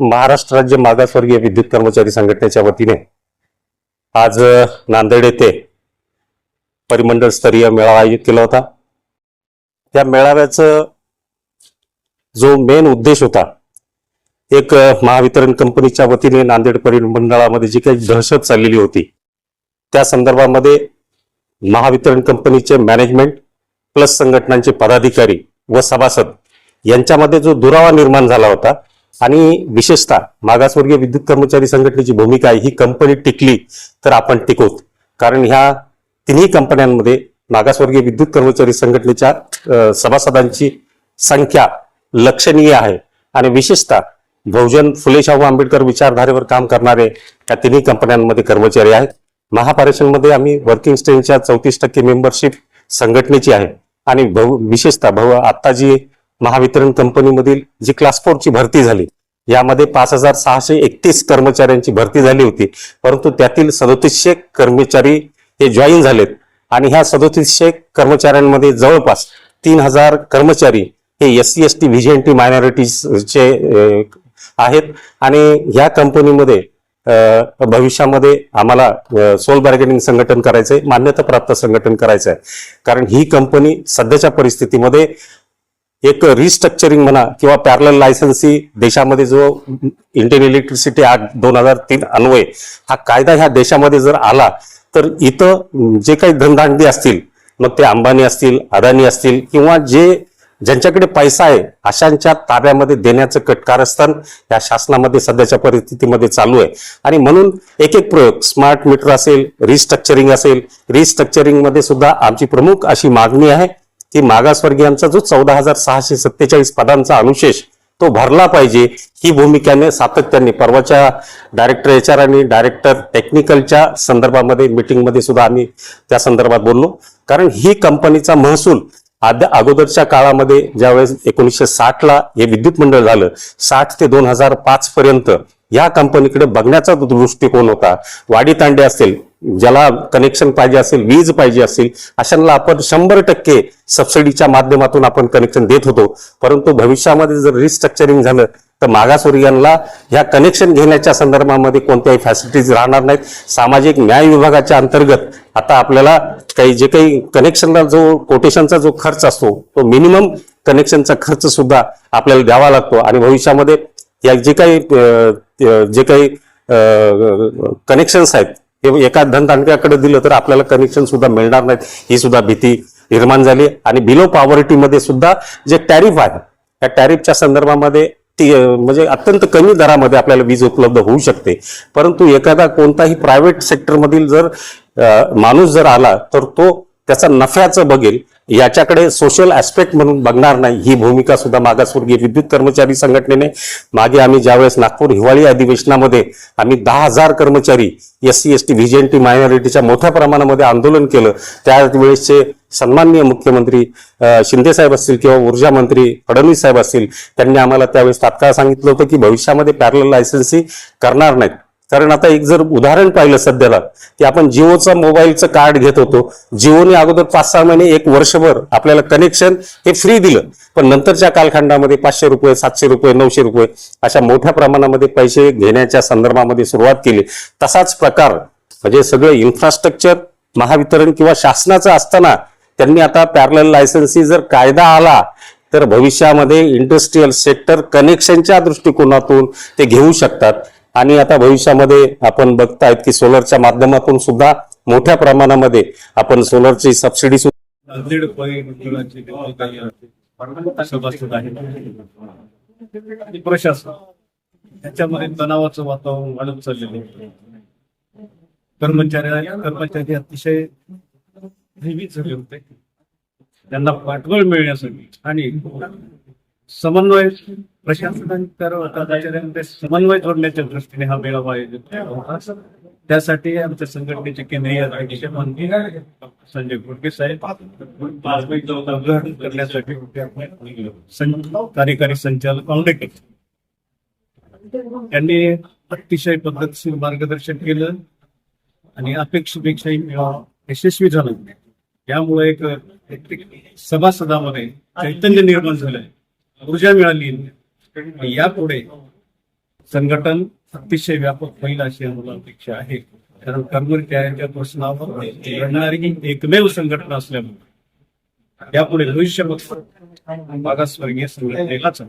महाराष्ट्र राज्य मागासवर्गीय विद्युत कर्मचारी संघटनेच्या वतीने आज नांदेड येथे परिमंडळ स्तरीय मेळावा आयोजित केला होता. त्या मेळाव्याचं जो मेन उद्देश होता एक महावितरण कंपनीच्या वतीने नांदेड परिमंडळामध्ये जी काही दहशत चाललेली होती त्या संदर्भामध्ये महावितरण कंपनीचे मॅनेजमेंट प्लस संघटनांचे पदाधिकारी व सभासद यांच्यामध्ये जो दुरावा निर्माण झाला होता आणि विशेषतः मागासवर्गीय विद्युत कर्मचारी संघटनेची भूमिका आहे ही कंपनी टिकली तर आपण टिकवत कारण ह्या तिन्ही कंपन्यांमध्ये मागासवर्गीय विद्युत कर्मचारी संघटनेच्या सभासदांची संख्या लक्षणीय आहे. आणि विशेषतः बहुजन फुले शाहू आंबेडकर विचारधारेवर काम करणारे या तिन्ही कंपन्यांमध्ये कर्मचारी आहेत. महापारेषणमध्ये आम्ही वर्किंग स्टेनच्या चौतीस टक्के मेंबरशिप संघटनेची आहे. आणि बहु विशेषतः भाऊ आता जी महावितरण कंपनीमधील जी क्लास फोरची भरती झाली यामध्ये पाच हजार सहाशे एकतीस कर्मचाऱ्यांची भरती झाली होती. परंतु त्यातील सदोतीसशे कर्मचारी हे जॉईन झालेत. आणि ह्या सदोतीसशे कर्मचाऱ्यांमध्ये जवळपास तीन हजार कर्मचारी हे एस सी एस टी व्हिजन मायनॉरिटीजचे आहेत. आणि ह्या कंपनीमध्ये भविष्यामध्ये आम्हाला सोल बार्गेनिंग संघटन करायचंय मान्यताप्राप्त संघटन करायचं आहे कारण ही कंपनी सध्याच्या परिस्थितीमध्ये एक रिस्ट्रक्चरिंग म्हणा किंवा पॅरल लायसन्सी देशामध्ये जो इंडियन इलेक्ट्रिसिटी ऍक्ट दोन हजार तीन अन्वय हा कायदा ह्या देशामध्ये जर आला तर इथं जे काही धनधांडी असतील मग ते अंबानी असतील अदानी असतील किंवा जे ज्यांच्याकडे पैसा आहे अशांच्या ताब्यामध्ये देण्याचं कटकारस्थान या शासनामध्ये सध्याच्या परिस्थितीमध्ये चालू आहे. आणि म्हणून एक एक प्रयोग स्मार्ट मीटर असेल रिस्ट्रक्चरिंग असेल रिस्ट्रक्चरिंगमध्ये सुद्धा आमची प्रमुख अशी मागणी आहे की मागासवर्गीयांचा जो चौदा हजार सहाशे सत्तेचाळीस पदांचा अनुशेष तो भरला पाहिजे. ही भूमिकाने सातत्याने परवाच्या डायरेक्टर एच आर आणि डायरेक्टर टेक्निकलच्या संदर्भामध्ये मीटिंगमध्ये सुद्धा आम्ही त्या संदर्भात बोललो. कारण ही कंपनीचा महसूल आद्या अगोदरच्या काळामध्ये ज्यावेळेस एकोणीसशे साठला हे विद्युत मंडळ झालं साठ ते दोन हजार पाच पर्यंत या कंपनीकडे बघण्याचा दृष्टिकोन होता. वाडी तांडे असेल ज्याला कनेक्शन पाहिजे असेल वीज पाहिजे असेल अशांना आपण शंभर टक्के सबसिडीच्या माध्यमातून आपण कनेक्शन देत होतो. परंतु भविष्यामध्ये जर रिस्ट्रक्चरिंग झालं तर मागासवर्गीयांना ह्या कनेक्शन घेण्याच्या संदर्भामध्ये कोणत्याही फॅसिलिटीज राहणार नाहीत. सामाजिक न्याय विभागाच्या अंतर्गत आता आपल्याला काही जे काही कनेक्शनला जो कोटेशनचा जो खर्च असतो तो मिनिमम कनेक्शनचा खर्च सुद्धा आपल्याला द्यावा लागतो. आणि भविष्यामध्ये या जे काही जे काही कनेक्शन्स आहेत हे एका धनदांडक्याकडे दिलं तर आपल्याला कनेक्शन सुद्धा मिळणार नाहीत. ही सुद्धा भीती निर्माण झाली आणि बिलो पॉवर्टीमध्ये सुद्धा जे टॅरिफ आहे त्या टॅरिफच्या संदर्भामध्ये ती म्हणजे अत्यंत कमी दरामध्ये आपल्याला वीज उपलब्ध होऊ शकते. परंतु एखादा कोणताही प्रायव्हेट सेक्टरमधील जर माणूस जर आला तर तो त्याचा नफ्याचं बघेल. याच्याकडे सोशल ऍस्पेक्ट म्हणून बघणार नाही. ही भूमिका सुद्धा मागासवर्गीय विद्युत कर्मचारी संघटनेने मागे आम्ही ज्यावेळेस नागपूर हिवाळी अधिवेशनामध्ये आम्ही दहा हजार कर्मचारी S C S T VJNT मायनॉरिटीच्या मोठ्या प्रमाणामध्ये आंदोलन केलं त्यावेळेसचे सन्माननीय मुख्यमंत्री शिंदे साहेब असतील किंवा ऊर्जा मंत्री फडणवीस साहेब असतील त्यांनी आम्हाला त्यावेळेस तात्काळ सांगितलं होतं की भविष्यामध्ये पॅरल लायसन्सी करणार नाहीत. कारण आता एक जर उदाहरण पाहिलं सध्याला की आपण जिओचं मोबाईलचं कार्ड घेत होतो जिओने अगोदर पाच सहा महिने एक वर्षभर आपल्याला कनेक्शन हे फ्री दिलं. पण नंतरच्या कालखंडामध्ये पाचशे रुपये सातशे रुपये नऊशे रुपये अशा मोठ्या प्रमाणामध्ये पैसे घेण्याच्या संदर्भामध्ये सुरुवात केली. तसाच प्रकार म्हणजे सगळं इन्फ्रास्ट्रक्चर महावितरण किंवा शासनाचं असताना त्यांनी आता पॅरल लायसन्सी जर कायदा आला तर भविष्यामध्ये इंडस्ट्रीयल सेक्टर कनेक्शनच्या दृष्टिकोनातून ते घेऊ शकतात. आणि आता भविष्यामध्ये आपण बघतायत की सोलरच्या माध्यमातून सुद्धा मोठ्या प्रमाणामध्ये आपण सोलरची सबसिडी सुद्धा प्रशासन त्याच्यामध्ये तणावाचं वातावरण वाढत चाललेलं कर्मचारी कर्मचारी अतिशय भयभीत झाले होते. त्यांना पाठबळ मिळण्यासाठी आणि समन्वय प्रशासन आणि समन्वय जोडण्याच्या दृष्टीने हा मेळावा आयोजित केला होता. त्यासाठी आमच्या संघटनेचे केंद्रीय अध्यक्ष मंत्री संजय घोडके साहेब. पासबुक उद्घाटन करण्यासाठी कार्यकारी संचालक औंडेकर त्यांनी अतिशय पद्धतशीर मार्गदर्शन केलं आणि अपेक्षेपेक्षाही मेळावा यशस्वी झाला. त्यामुळे एक एक सभासदामध्ये चैतन्य निर्माण झालंय. ऊर्जा मिळाली. यापुढे संघटन अतिशय व्यापक होईल अशी आम्हाला अपेक्षा आहे. कारण कर्मचारी त्यांच्या प्रश्नावर लढणारी एकमेव संघटना असल्यामुळे. यापुढे भविष्य मागासवर्गीय संघटनेलाच